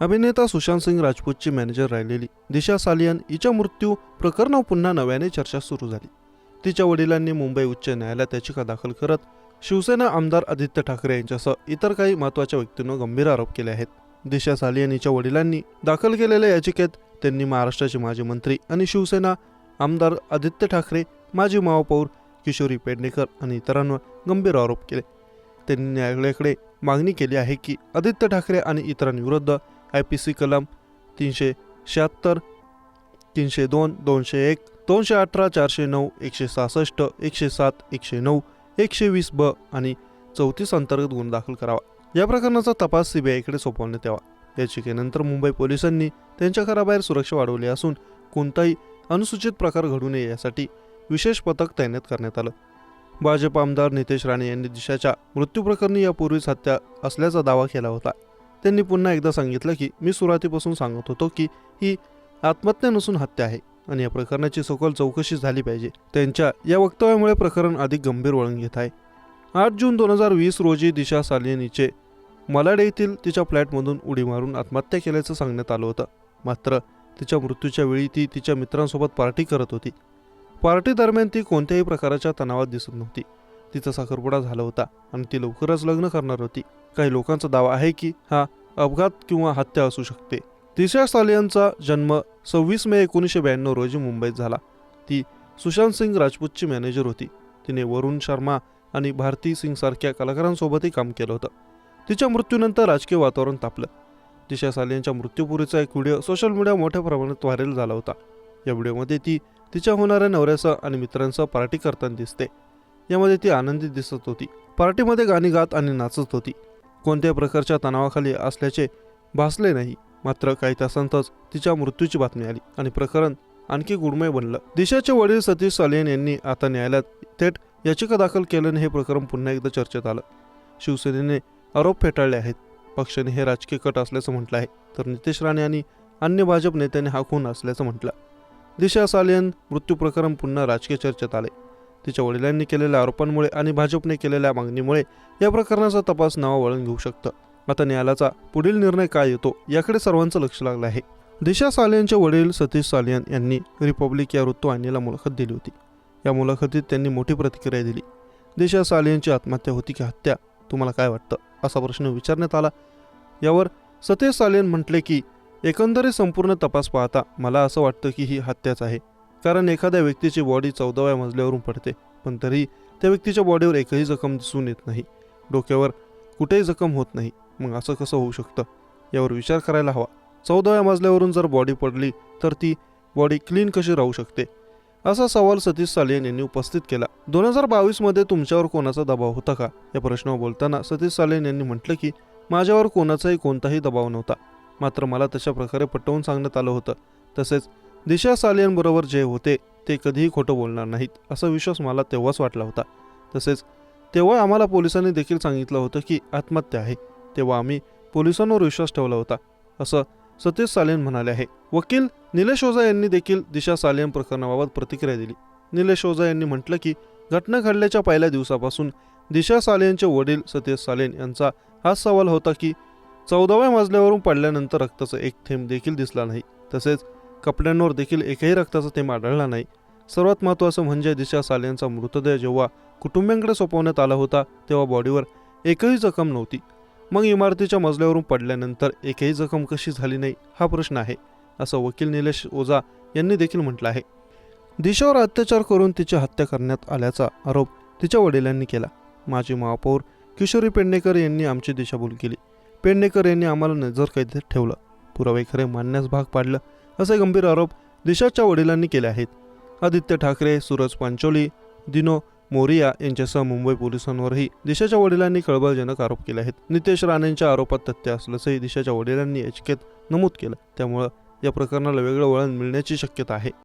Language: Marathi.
अभिनेता सुशांत सिंग राजपूतची मॅनेजर राहिलेली दिशा सालियन हिच्या मृत्यू प्रकरणावर पुन्हा नव्याने चर्चा सुरू झाली. तिच्या वडिलांनी मुंबई उच्च न्यायालयात याचिका दाखल करत शिवसेना आमदार आदित्य ठाकरे यांच्यासह इतर काही महत्त्वाच्या व्यक्तींवर गंभीर आरोप केले आहेत. दिशा सालियन हिच्या वडिलांनी दाखल केलेल्या याचिकेत त्यांनी महाराष्ट्राचे माजी मंत्री आणि शिवसेना आमदार आदित्य ठाकरे माजी महापौर किशोरी पेडणेकर आणि इतरांवर गंभीर आरोप केले. त्यांनी न्यायालयाकडे मागणी केली आहे की आदित्य ठाकरे आणि इतरांविरुद्ध आय पी सी कलम तीनशे शहात्तर तीनशे दोन दोनशे एक दोनशे अठरा चारशे नऊ एकशे सहासष्ट एकशे सात एकशे नऊ एकशे वीस ब आणि चौतीस अंतर्गत गुन्हा दाखल करावा. या प्रकरणाचा तपास सीबीआयकडे सोपवण्यात यावा. याचिकेनंतर मुंबई पोलिसांनी त्यांच्या घराबाहेर सुरक्षा वाढवली असून कोणताही अनुसूचित प्रकार घडू नये यासाठी विशेष पथक तैनात करण्यात आलं. भाजप आमदार नितेश राणे यांनी दिशाच्या मृत्यूप्रकरणी यापूर्वीच हत्या असल्याचा दावा केला होता. त्यांनी पुन्हा एकदा सांगितलं की मी सुरुवातीपासून सांगत होतो की ही आत्महत्या नसून हत्या आहे आणि या प्रकरणाची सखोल चौकशी झाली पाहिजे. त्यांच्या या वक्तव्यामुळे प्रकरण अधिक गंभीर वळण घेत आहे. आठ जून दोन हजार वीस रोजी दिशा सालिनीचे मलाड येथील तिच्या फ्लॅटमधून उडी मारून आत्महत्या केल्याचं सांगण्यात आलं होतं. मात्र तिच्या मृत्यूच्या वेळी ती तिच्या मित्रांसोबत पार्टी करत होती. पार्टी दरम्यान ती कोणत्याही प्रकारच्या तणावात दिसत नव्हती. तिचा साखरपुडा झाला होता आणि ती लवकरच लग्न करणार होती. काही लोकांचा दावा आहे की हा अपघात किंवा हत्या असू शकते. दिशा यांचा जन्म सव्वीस मे एकोणीसशे ब्याण्णव रोजी मुंबईत झाला. ती सुशांत सिंग राजपूतची मॅनेजर होती. तिने वरुण शर्मा आणि भारती सिंग सारख्या कलाकारांसोबतही काम केलं होतं. तिच्या मृत्यूनंतर राजकीय वातावरण तापलं. दिशा यांच्या मृत्यूपूर्वीचा एक व्हिडिओ सोशल मीडिया मोठ्या प्रमाणात व्हायरल झाला होता. या व्हिडिओमध्ये ती तिच्या होणाऱ्या नवऱ्यासह आणि मित्रांसह पार्टी करताना दिसते. यामध्ये ती आनंदी दिसत होती. पार्टीमध्ये गाणी गात आणि नाचत होती. कोणत्याही प्रकारच्या तणावाखाली असल्याचे भासले नाही. मात्र काही तासांतच तिच्या मृत्यूची बातमी आली आणि प्रकरण आणखी गुडमय बनलं. दिशाचे वडील सतीश सालियन यांनी आता न्यायालयात थेट याचिका दाखल केल्याने हे प्रकरण पुन्हा एकदा चर्चेत आलं. शिवसेनेने आरोप फेटाळले आहेत. पक्षाने हे राजकीय कट असल्याचं म्हटलं आहे. तर नितेश राणे आणि अन्य भाजप नेत्यांनी हा खून असल्याचं म्हटलं. दिशा सालियन मृत्यू प्रकरण पुन्हा राजकीय चर्चेत आले तिच्या वडिलांनी केलेल्या आरोपांमुळे आणि भाजपने केलेल्या मागणीमुळे या प्रकरणाचा तपास नवा वळण घेऊ शकतं. आता न्यायालयाचा पुढील निर्णय काय येतो याकडे सर्वांचं लक्ष लागलं आहे. दिशा सालियनचे वडील सतीश सालियन यांनी रिपब्लिक या वृत्तवाहिनीला मुलाखत दिली होती. या मुलाखतीत त्यांनी मोठी प्रतिक्रिया दिली. दिशा सालियनची आत्महत्या होती की हत्या तुम्हाला काय वाटतं? असा प्रश्न विचारण्यात आला. यावर सतीश सालियन म्हटले की एकंदरीत संपूर्ण तपास पाहता मला असं वाटतं की ही हत्याच आहे. कारण एखाद्या व्यक्तीची बॉडी चौदाव्या मजल्यावरून पडते पण तरी त्या व्यक्तीच्या बॉडीवर एकही जखम दिसून येत नाही. डोक्यावर कुठेही जखम होत नाही. मग असं कसं होऊ शकतं? यावर विचार करायला हवा. चौदाव्या मजल्यावरून जर बॉडी पडली तर ती बॉडी क्लीन कशी राहू शकते? असा सवाल सतीश सालियन यांनी उपस्थित केला. दोन हजार बावीसमध्ये तुमच्यावर कोणाचा दबाव होता का? या प्रश्नावर बोलताना सतीश सालियन यांनी म्हटलं की माझ्यावर कोणाचाही कोणताही दबाव नव्हता. मात्र मला तशा प्रकारे पटवून सांगण्यात आलं होतं. तसेच दिशा सालियांबरोबर जे होते ते कधीही खोटं बोलणार नाहीत असा विश्वास मला तेव्हाच वाटला होता. तसेच तेव्हा आम्हाला पोलिसांनी देखील सांगितलं होतं की आत्महत्या आहे तेव्हा आम्ही पोलिसांवर विश्वास ठेवला होता असं सतीश सालियन म्हणाले आहे. वकील निलेश ओझा यांनी देखील दिशा सालियन प्रकरणाबाबत प्रतिक्रिया दिली. निलेश ओझा यांनी म्हटलं की घटना घडल्याच्या पहिल्या दिवसापासून दिशा सालियनचे वडील सतीश सालेन यांचा हाच सवाल होता की चौदाव्या मजल्यावरून पडल्यानंतर रक्ताचा एक थेंब देखील दिसला नाही. तसेच कपड्यांवर देखील एकही रक्ताचा थेंब आढळला नाही. सर्वात महत्त्वाचं म्हणजे दिशा सालियनचा मृतदेह जेव्हा कुटुंबियांकडे सोपवण्यात आला होता तेव्हा बॉडीवर एकही जखम नव्हती. मग इमारतीच्या मजल्यावरून पडल्यानंतर एकही जखम कशी झाली नाही हा प्रश्न आहे असं वकील निलेश ओझा यांनी देखील म्हटलं आहे. दिशावर अत्याचार करून तिची हत्या करण्यात आल्याचा आरोप तिच्या वडिलांनी केला. माजी महापौर किशोरी पेडणेकर यांनी आमची दिशाभूल केली. पेडणेकर यांनी आम्हाला नजरकैदेत ठेवलं. पुरावे खरे मानण्यास भाग पाडलं. असे गंभीर आरोप दिशाच्या वडिलांनी केले आहेत. आदित्य ठाकरे सूरज पांचोली दिनो मोरिया यांच्यासह मुंबई पोलिसांवरही दिशाच्या वडिलांनी कळबळजनक आरोप केले आहेत. नितेश राणेंच्या आरोपात तथ्य असल्याचंही दिशाच्या वडिलांनी याचिकेत नमूद केलं. त्यामुळं या प्रकरणाला वेगळं वळण मिळण्याची शक्यता आहे.